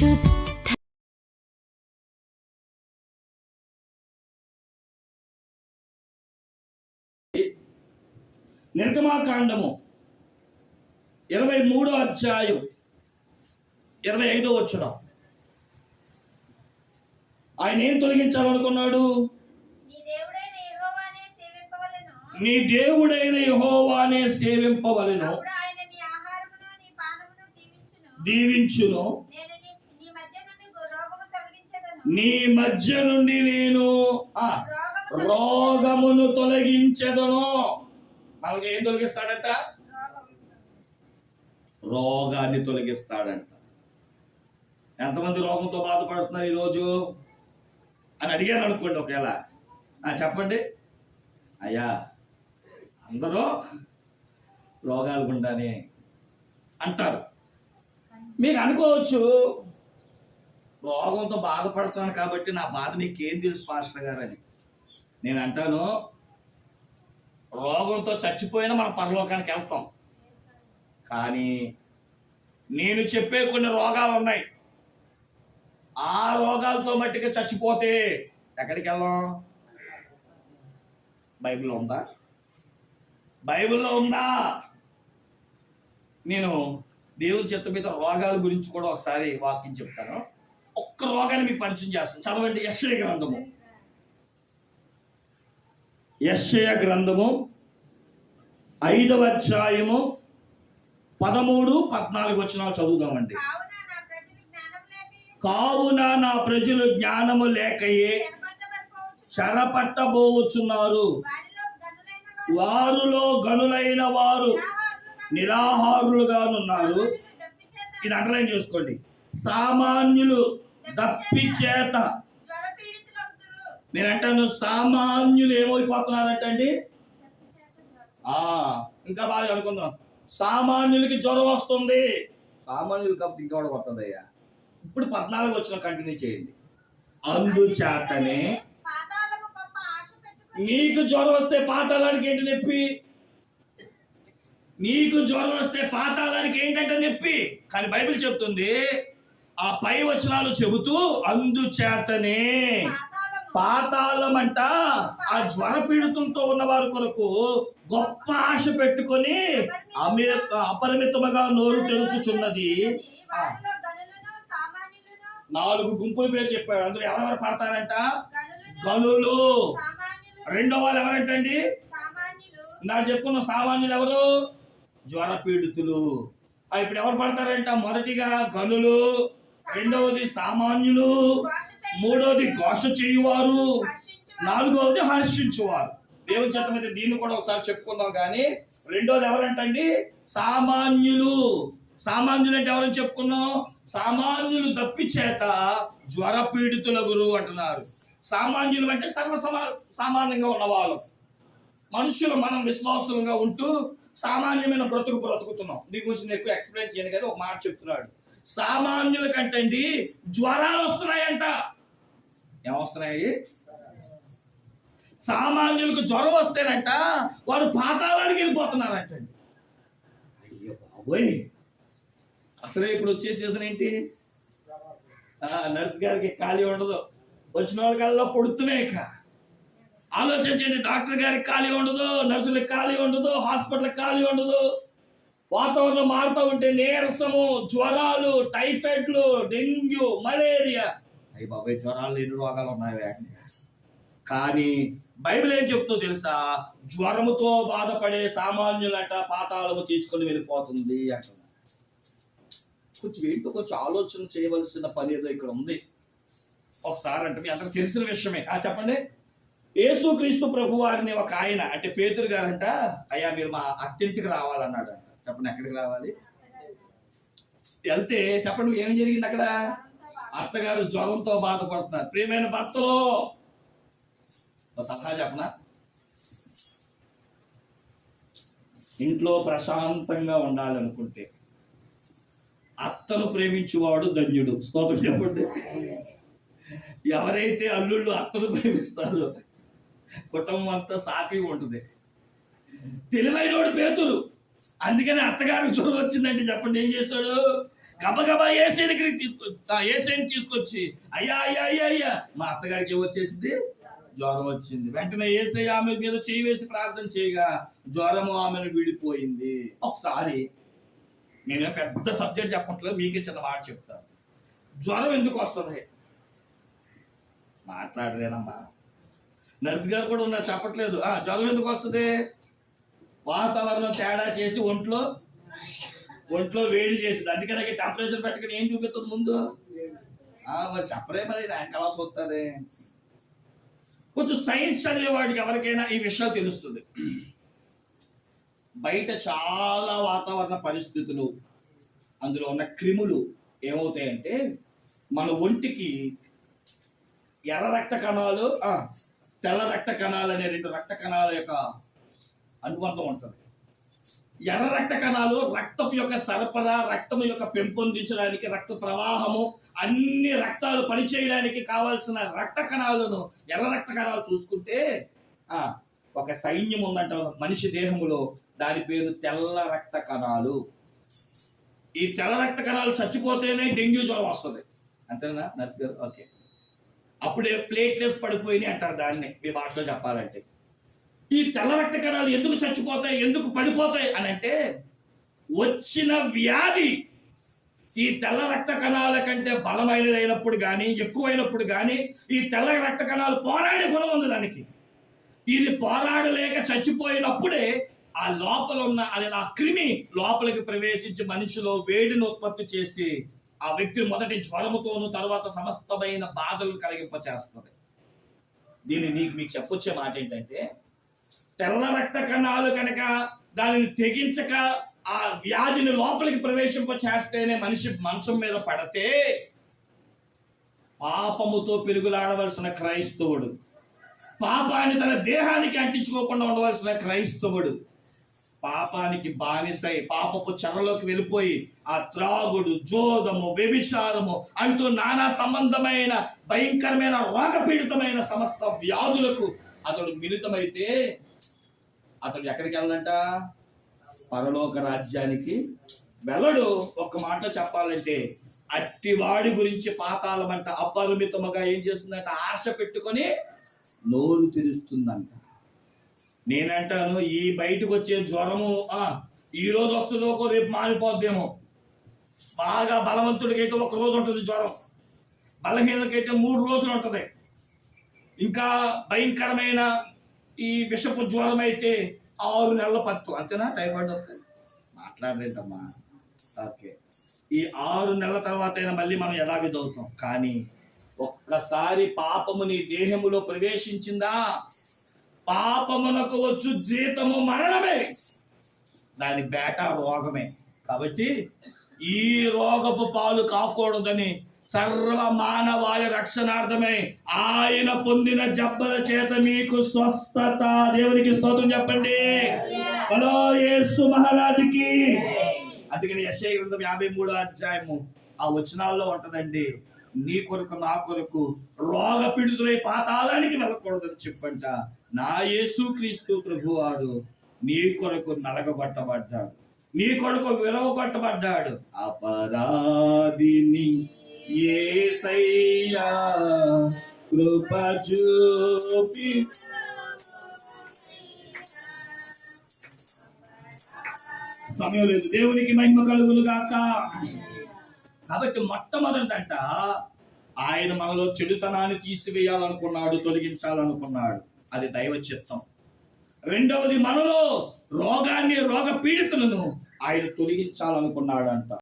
పరిశుద్ధ నిర్గమాకాండము ఇరవై మూడో అధ్యాయం ఇరవై ఐదో వచ్చిన ఆయన ఏం తొలగించాలనుకున్నాడు? నీ దేవుడైన యెహోవానే సేవింపవలెను. నీ నీ మధ్య నుండి నేను ఆ రోగమును తొలగించదును. మనకి ఏం తొలగిస్తాడట? రోగాన్ని తొలగిస్తాడంట. ఎంతమంది రోగంతో బాధపడుతున్నారు ఈరోజు? అని అడిగాను అనుకోండి ఒకవేళ. చెప్పండి. అయ్యా అందరూ రోగాలు గుండానే అంటారు. మీకు అనుకోవచ్చు రోగంతో బాధపడుతున్నాను కాబట్టి నా బాధ నీకేం తెలుసు పాస్టర్ గారు అని. నేను అంటాను రోగంతో చచ్చిపోయినా మనం పరలోకానికి వెళ్తాం. కానీ నేను చెప్పే కొన్ని రోగాలు ఉన్నాయి. ఆ రోగాలతో మట్టికి చచ్చిపోతే ఎక్కడికి వెళ్ళాం? బైబిల్లో ఉందా? బైబిల్లో ఉందా? నేను దేవుని చెత్త మీద రోగాల గురించి కూడా ఒకసారి వాక్యం చెప్తాను. ఒక్క రోగాన్ని మీకు పరిచయం చేస్తాను. చదవండి యశ్య గ్రంథము. యశ్య గ్రంథము ఐదవ అధ్యాయము పదమూడు పద్నాలుగు వచ్చిన చదువుదామండి. కావున నా ప్రజలు జ్ఞానము లేకయే. చెరపట్టబడిపోవచ్చు. చెరపట్టబోచున్నారు. వారిలో గనులైన వారు. వారు నిరాహారులుగా నిరాహారులుగానున్నారు. ఇది అండర్లైన్ చేసుకోండి. సామాన్యులు దప్పి చేత. జ్వరపీడితులగుదురు. నేను అంటాను సామాన్యులు జ్వర- ఆ ఇంకా బాగా అనుకుందాం. సామాన్యులకి జ్వరం వస్తుంది. సామాన్యులు కాబట్టి ఇంకా కూడా వస్తుంది అయ్యా ఇప్పుడు పద్నాలుగు వచ్చిన కంటిన్యూ చేయండి. అందుచేతనే నీకు జ్వరం వస్తే పాతాళానికి ఏంటి నొప్పి? నీకు జ్వరం వస్తే పాతాళానికి ఏంటంటే నొప్పి? కానీ బైబిల్ చెప్తుంది ఆ పై వచనాలు చెబుతూ అందుచేతనే పాతాళం అంట ఆ జ్వర పీడితులతో ఉన్నవారి కొరకు గొప్ప ఆశ పెట్టుకొని అపరిమితముగా నోరు తెరుచుచున్నది. నాలుగు గుంపుల పేరు చెప్పారు. అందులో ఎవరెవరు పడతారంట? గనులు. రెండో వాళ్ళు ఎవరంటండి? నాకు చెప్పుకున్న సామాన్యులు ఎవరు? జ్వర పీడితులు ఆ, ఇప్పుడు ఎవరు పడతారంట? మొదటిగా గనులు. రెండవది సామాన్యులు మూడవది ఘోష చేయువారు నాలుగవది హర్షించువారు. దేవుని చేతమైతే దీన్ని కూడా ఒకసారి చెప్పుకుందాం కానీ రెండోది ఎవరంటండి? సామాన్యులు. సామాన్యులు అంటే ఎవరని చెప్పుకున్నాం? సామాన్యులు దప్పి చేత జ్వర పీడితుల గురువు అంటున్నారు. సామాన్యులు అంటే సర్వ సామాన్యంగా ఉన్నవాళ్ళు. మనుషులు మనం విశ్వాసులుగా ఉంటూ సామాన్యమైన బ్రతుకు బ్రతుకుతున్నాం. దీని గురించి నేను ఎక్కువ ఎక్స్ప్లెయిన్ చేయను కానీ ఒక మాట చెప్తున్నాడు. సామాన్యుల కంటండి జ్వరాలు వస్తున్నాయంట. ఏమొస్తున్నాయి సామాన్యులకు జ్వరం వస్తేనంట వారు పాతాళానికి వెళ్ళిపోతున్నారంటండి. అయ్యో బాబోయ్. అసలే ఇప్పుడు వచ్చే సీజన్ ఏంటి? ఆ, నర్స్ గారికి ఖాళీ ఉండదు. వచ్చిన వాళ్ళకల్లా పొడుతున్నాయి ఇక. ఆలోచించండి డాక్టర్ గారికి ఖాళీ ఉండదు నర్సులకు ఖాళీ ఉండదు హాస్పిటల్కి ఖాళీ ఉండదు. వాతావరణం మారుతూ ఉంటే నీరసము జ్వరాలు టైఫాయిడ్లు డెంగ్యూ మలేరియా. అయ్యి బాబాయ్ జ్వరాలు ఎన్ని రోగాలు ఉన్నాయి కానీ బైబిల్ ఏం చెప్తుందో తెలుసా? జ్వరముతో బాధపడే సామాన్యులంట పాతాళము తీసుకొని వెళ్ళిపోతుంది అంటున్నారు కొంచెం ఏంటో కొంచెం ఆలోచన చేయవలసిన పని ఏదో ఇక్కడ ఉంది. ఒకసారి అంటే మీ అందరికి తెలిసిన విషయమే. ఆ చెప్పండి. యేసుక్రీస్తు ప్రభు వారిని ఒక ఆయన అంటే పేతురు గారంట అయ్యా మీరు మా అత్తింటికి రావాలన్నాడు. చెప్పండి ఎక్కడికి రావాలి? వెళ్తే చెప్పండి ఏం జరిగింది అక్కడ? అత్తగారు జ్వరంతో బాధపడుతున్నారు. ప్రియమైన భర్తలో ఒక సలహా చెప్పనా? ఇంట్లో ప్రశాంతంగా ఉండాలనుకుంటే అత్తను ప్రేమించువాడు ధన్యుడు. స్తోత్రం చెప్పండి. ఎవరైతే అల్లుళ్ళు అత్తను ప్రేమిస్తారో కుటుంబం అంతా సాఫీగా ఉంటుంది. తెలివైన వాడు పేతులు. అందుకని అత్తగారికి జ్వరం వచ్చిందంటే చెప్పండి ఏం చేశాడు? గబగబా ఏసీ దగ్గరికి తీసుకొచ్చి ఏసీని తీసుకొచ్చి అయ్యా అయ్యా అయ్యా అయ్యా మా అత్తగారికి ఏమొచ్చేసింది? జ్వరం వచ్చింది. వెంటనే ఏసై ఆమె మీద చేయి వేసి ప్రార్థన చేయగా జ్వరము ఆమెను విడిపోయింది. ఒకసారి నేను పెద్ద సబ్జెక్ట్ చెప్పట్లేదు మీకే చిన్న మాట చెప్తాను జ్వరం ఎందుకు వస్తుంది? మాట్లాడలేనమ్మా. నర్స్ గారు కూడా ఉన్నారు చెప్పట్లేదు. ఆ, జ్వరం ఎందుకు వస్తుంది? వాతావరణం తేడా చేసి ఒంట్లో ఒంట్లో వేడి చేసింది. అందుకనే టెంపరేచర్ పెట్టుకుని ఏం చూపిస్తుంది ముందు? మరి చెప్పరే మరి ర్యాంక్ అలా చూస్తారే కొంచెం సైన్స్ చదివేవాడికి ఎవరికైనా ఈ విషయాలు తెలుస్తుంది. బయట చాలా వాతావరణ పరిస్థితులు అందులో ఉన్న క్రిములు ఏమవుతాయంటే మన ఒంటికి ఎర్ర రక్త కణాలు తెల్ల రక్త కణాలు అనే రెండు రక్త కణాల యొక్క అనుబంధం ఉంటుంది. ఎర్ర రక్త కణాలు రక్తపు యొక్క సరఫరా రక్తం యొక్క పెంపొందించడానికి రక్త ప్రవాహము అన్ని రక్తాలు పనిచేయడానికి కావాల్సిన రక్త కణాలను ఎర్ర రక్త కణాలు చూసుకుంటే ఒక సైన్యం ఉందంట మనిషి దేహములో దాని పేరు తెల్ల రక్త కణాలు. ఈ తెల్ల రక్త కణాలు చచ్చిపోతేనే డెంగ్యూ జ్వరం వస్తుంది. అంతేనా నర్స్ గారు? ఓకే. అప్పుడే ప్లేట్లెస్ పడిపోయినాయి అంటారు దాన్ని మీ భాషలో చెప్పాలంటే. ఈ తెల్ల రక్త కణాలు ఎందుకు చచ్చిపోతాయి? ఎందుకు పడిపోతాయి? అని అంటే వచ్చిన వ్యాధి ఈ తెల్ల రక్త కణాల కంటే బలమైనదైనప్పుడు కానీ ఎక్కువైనప్పుడు కానీ ఈ తెల్ల రక్త కణాలు పోరాడే గుణం ఉంది దానికి. ఇది పోరాడలేక చచ్చిపోయినప్పుడే ఆ లోపల ఉన్న అది ఆ క్రిమి లోపలికి ప్రవేశించి మనిషిలో వేడిని ఉత్పత్తి చేసి ఆ వ్యక్తి మొదటి జ్వరముతోను తర్వాత సమస్తమైన బాధలను కలిగింపచేస్తుంది. దీన్ని నీకు మీకు చెప్పొచ్చే మాట ఏంటంటే తెల్ల రక్త కణాలు కనుక దానిని తెగించక ఆ వ్యాధిని లోపలికి ప్రవేశింప చేస్తేనే మనిషి మంచం మీద పడితే పాపముతో పెరుగులాడవలసిన క్రైస్తవుడు పాపాన్ని తన దేహానికి అంటించుకోకుండా ఉండవలసిన క్రైస్తవుడు పాపానికి బానిసై పాపపు చెరలోకి వెళ్ళిపోయి ఆ త్రాగుడు జోదము వ్యభిచారము అంటూ నానా సంబంధమైన భయంకరమైన రోగపీడితమైన సమస్త వ్యాధులకు అతడు మిళితమైతే అతడు ఎక్కడికి వెళ్ళాలంట? పరలోక రాజ్యానికి. వెళ్ళడు. ఒక్క మాట చెప్పాలంటే అట్టి వాడి గురించి పాతాళమంట అపరిమితముగా ఏం చేస్తుందంట? ఆశ పెట్టుకొని నోరు తెరుస్తుందంట. నేనంటాను ఈ బయటకు వచ్చే జ్వరము ఈ రోజు వస్తుందో రేపు మారిపోద్దేమో. బాగా బలవంతుడికైతే ఒక రోజు ఉంటుంది జ్వరం. బలహీనకైతే మూడు రోజులు ఉంటుంది. ఇంకా భయంకరమైన ఈ విషపు జ్వరం అయితే ఆరు నెలల పత్తు అంతేనా? టైఫాయిడ్ వస్తుంది మాట్లాడలేదమ్మా. ఓకే. ఈ ఆరు నెలల తర్వాత అయినా మళ్ళీ మనం యథావిధవుతాం కానీ ఒక్కసారి పాపము నీ దేహములో ప్రవేశించిందా? పాపమునకు వచ్చు జీతము మరణమే. దాని బేట రోగమే. కాబట్టి ఈ రోగపు పాలు కాకూడదని సర్వ మానవాళి రక్షణార్థమై ఆయన పొందిన జబ్బల చేత మీకు స్వస్థత. దేవునికి స్తోత్రం చెప్పండి. హలో యేసు మహారాజుకి. అందుకని యశయ గ్రంథం యాభై మూడో అధ్యాయము ఆ వచనాల్లో ఉంటదండి నీ కొరకు నా కొరకు రోగ పీడితులై పాతాళానికి వెళ్ళకూడదని చెప్పంట. నా యేసు క్రీస్తు ప్రభు వాడు నీ కొరకు నలగబట్టబడ్డాడు నీ కొరకు విరవగొట్టబడ్డాడు. అపరాధిని ఏసయ్యా కృప చూపి. సమయం లేదు. దేవునికి మహిమ కలుగులు గాక. కాబట్టి మొట్టమొదటిదంట ఆయన మనలో చెడుతనాన్ని తీసివేయాలనుకున్నాడు తొలగించాలనుకున్నాడు. అది దైవ చిత్తం రెండవది మనలో రోగాన్ని రోగ పీడితులను ఆయన తొలగించాలనుకున్నాడు అంట